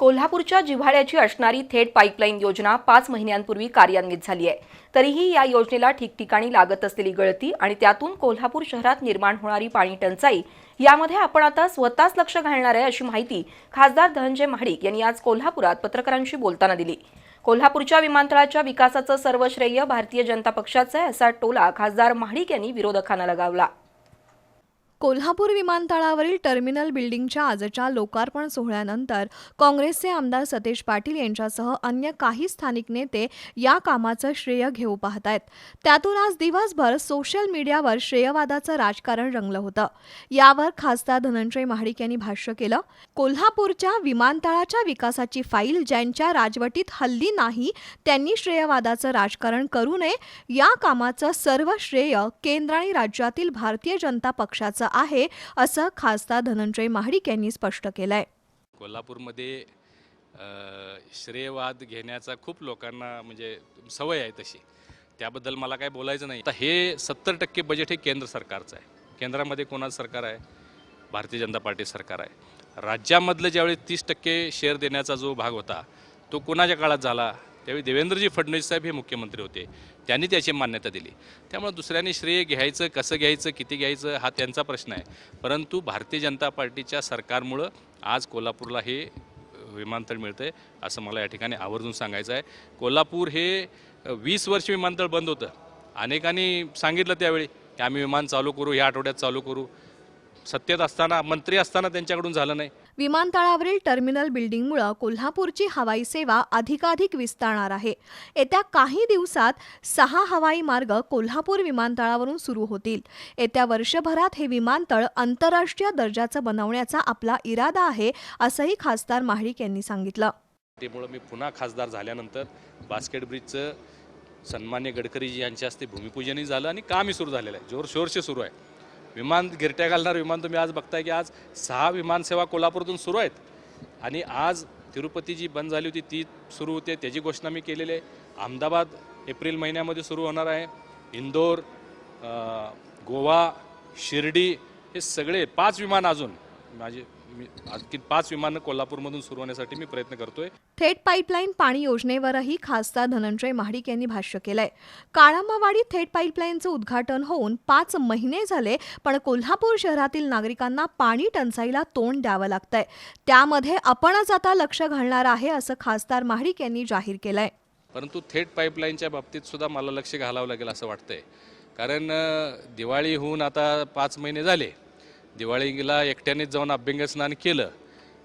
कोल्हापूरच्या जिव्हाळ्याची असणारी थेट पाईपलाईन योजना पाच महिन्यांपूर्वी कार्यान्वित झाली आहे. तरीही या योजनेला ठिकठिकाणी लागत असलेली गळती आणि त्यातून कोल्हापूर शहरात निर्माण होणारी पाणी टंचाई यामध्ये आपण आता स्वतःच लक्ष घालणार आहे अशी माहिती खासदार धनंजय महाडिक यांनी आज कोल्हापुरात पत्रकारांशी बोलताना दिली. कोल्हापूरच्या विमानतळाच्या विकासाचं सर्व श्रेय भारतीय जनता पक्षाचं आहे असा टोला खासदार महाडिक यांनी विरोधकांना लगावला. कोल्हापूर विमानतळावरील टर्मिनल बिल्डिंगच्या आजच्या लोकार्पण सोहळ्यानंतर काँग्रेसचे आमदार सतेज पाटील यांच्यासह अन्य काही स्थानिक नेते या कामाचं श्रेय घेऊ पाहत आहेत त्यातून आज दिवसभर सोशल मीडियावर श्रेयवादाचं राजकारण रंगलं होतं. यावर खासदार धनंजय महाडिक यांनी भाष्य केलं. कोल्हापूरच्या विमानतळाच्या विकासाची फाईल ज्यांच्या राजवटीत हल्ली नाही त्यांनी श्रेयवादाचं राजकारण करू नये. या कामाचं सर्व श्रेय केंद्र आणि राज्यातील भारतीय जनता पक्षाचं आहे असं खासदार धनंजय महाडिक यांनी स्पष्ट केलंय. कोल्हापूरमध्ये श्रेयवाद घेण्याचा खूप लोकांना म्हणजे सवय आहे तशी. त्याबद्दल मला काय बोलायचं नाही. आता हे सत्तर टक्के बजेट हे केंद्र सरकारचं आहे. केंद्रामध्ये कोणाचं सरकार आहे? भारतीय जनता पार्टी सरकार आहे. राज्यामधलं ज्यावेळी तीस टक्के शेअर देण्याचा जो भाग होता तो कोणाच्या काळात झाला? त्यावेळी देवेंद्रजी फडणवीस साहेब हे मुख्यमंत्री होते. त्यांनी त्याची मान्यता दिली. त्यामुळे दुसऱ्यांनी श्रेय घ्यायचं कसं घ्यायचं किती घ्यायचं हा त्यांचा प्रश्न आहे. परंतु भारतीय जनता पार्टीच्या सरकारमुळं आज कोल्हापूरला हे विमानतळ मिळतं आहे असं मला या ठिकाणी आवर्जून सांगायचं आहे. कोल्हापूर हे वीस वर्ष विमानतळ बंद होतं. अनेकांनी सांगितलं त्यावेळी की आम्ही विमान चालू करू ह्या आठवड्यात चालू करू. सत्तेत असताना मंत्री असताना त्यांच्याकडून झालं नाही. विमानतळावरील टर्मिनल बिल्डिंगमुळे कोल्हापूरची हवाई सेवा अधिकाधिक विस्तारणार आहे. येत्या काही दिवसात सहा हवाई मार्ग कोल्हापूर विमानतळावरून सुरू होतील. येत्या वर्षभरात हे विमानतळ आंतरराष्ट्रीय दर्जाचं बनवण्याचा आपला इरादा आहे असंही खासदार महाडिक यांनी सांगितलं. त्यामुळं मी पुन्हा खासदार झाल्यानंतर बास्केट ब्रिजचं सन्मान्य गडकरीजी यांच्या हस्ते भूमिपूजनही झालं आणि कामही सुरू झालेलं आहे. जोर शोरशे सुरू आहे. विमान गिरट्या घालणार विमान तुम्ही आज बघताय की आज सहा विमानसेवा कोल्हापूरतून सुरू आहेत. आणि आज तिरुपती जी बंद झाली होती ती सुरू होते त्याची घोषणा मी केलेली आहे. अहमदाबाद एप्रिल महिन्यामध्ये सुरू होणार आहे. इंदोर गोवा शिर्डी हे सगळे पाच विमान अजून माझे मी आणखी पाच विमानं कोल्हापूरमधून सुरू होण्यासाठी मी प्रयत्न करतोय. थेट पाईपलाईन पाणी योजनेवरही खासदार धनंजय महाडिक यांनी भाष्य केलंय. काळामावाडी थेट पाईपलाईनचं उद्घाटन होऊन पाच महिने झाले पण कोल्हापूर शहरातील नागरिकांना पाणी टंचाईला तोंड द्यावं लागतंय. त्यामध्ये आपणच आता लक्ष घालणार आहे असं खासदार महाडिक यांनी जाहीर केलंय. परंतु थेट पाईपलाईनच्या बाबतीत सुद्धा मला लक्ष घालावं लागेल असं वाटतंय. कारण दिवाळी होऊन आता पाच महिने झाले. दिवाळीला एकट्यानेच जाऊन अभ्यंगस्नान केलं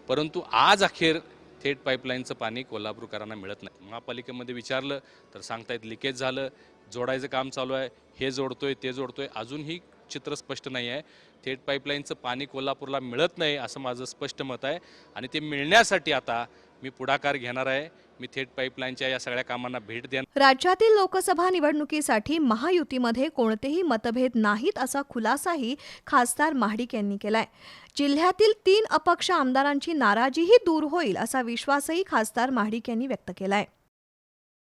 परंतु आज अखेर थेट पाईपलाईनचं पाणी कोल्हापूरकरांना मिळत नाही. महापालिकेमध्ये विचारलं तर सांगतायत लिकेज झालं जोडायचं काम चालू आहे हे जोडतोय ते जोडतोय अजूनही चित्र स्पष्ट नाही आहे. थेट पाईपलाईनचं पाणी कोल्हापूरला मिळत नाही असं माझं स्पष्ट मत आहे. आणि ते मिळण्यासाठी आता मी पुढाकार घेणार आहे. मी थेट पाईपलाईनच्या या सगळ्या कामांना भेट देणार. राज्यातील लोकसभा निवडणुकीसाठी महायुतीमध्ये कोणतेही मतभेद नाहीत असा खुलासाही खासदार महाडिक यांनी केलाय. जिल्ह्यातील तीन अपक्ष आमदारांची नाराजीही दूर होईल असा विश्वासही खासदार महाडिक यांनी व्यक्त केलाय.